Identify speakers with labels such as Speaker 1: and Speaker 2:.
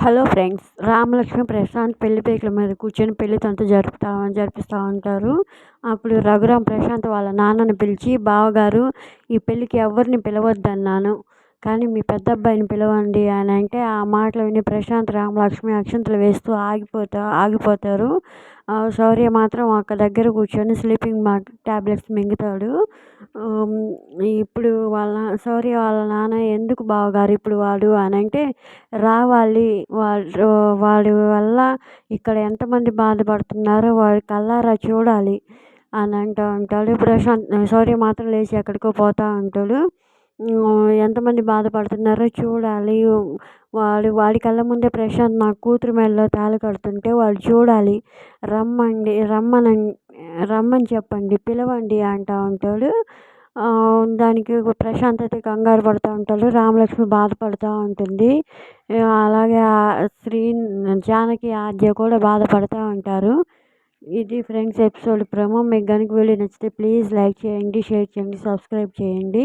Speaker 1: Hello friends Ramalakshmi Prashanth పెళ్ళి పీటల మీద కూర్చొని పెళ్ళి తంతు జరుపుతా జరిపిస్తూ ఉంటారు. అప్పుడు రఘురామ్ ప్రశాంత్ వాళ్ళ నాన్నని పిలిచి బావగారు ఈ పెళ్ళికి ఎవరిని పిలవద్దన్నాను? కానీ మీ పెద్ద అబ్బాయిని పిలవండి అని అంటే ఆ మాటలు విని ప్రశాంత్ రామలక్ష్మి అక్షింతలు వేస్తూ ఆగిపోతా ఆగిపోతారు. శౌర్య మాత్రం ఒక దగ్గర కూర్చొని స్లీపింగ్ మా ట్యాబ్లెట్స్ మింగుతాడు. ఇప్పుడు వాళ్ళ శౌర్య వాళ్ళ నాన్న ఎందుకు బావగారు ఇప్పుడు వాడు అని అంటే రావాలి. వాడు వాడి వల్ల ఇక్కడ ఎంతమంది బాధపడుతున్నారో వాడి కళ్ళారా చూడాలి అని అంటూ ఉంటాడు. ప్రశాంత్ శౌర్య మాత్రం లేచి ఎక్కడికో పోతూ ఉంటాడు. ఎంతమంది బాధపడుతున్నారో చూడాలి. వాడు వాడి కళ్ళ ముందే ప్రశాంత్ నా కూతురు మెడలో తాళి కడుతుంటే వాడు చూడాలి. రమ్మండి రమ్మని రమ్మని చెప్పండి పిలవండి అంటూ ఉంటాడు. దానికి ప్రశాంత్ అయితే కంగారు పడుతూ ఉంటాడు. రామలక్ష్మి బాధపడుతూ ఉంటుంది. అలాగే శ్రీ జానకి ఆద్య కూడా బాధపడుతూ ఉంటారు. ఇది ఫ్రెండ్స్ ఎపిసోడ్ ప్రమో మీకు కనుక వీడియో నచ్చితే ప్లీజ్ లైక్ చేయండి షేర్ చేయండి సబ్స్క్రైబ్ చేయండి.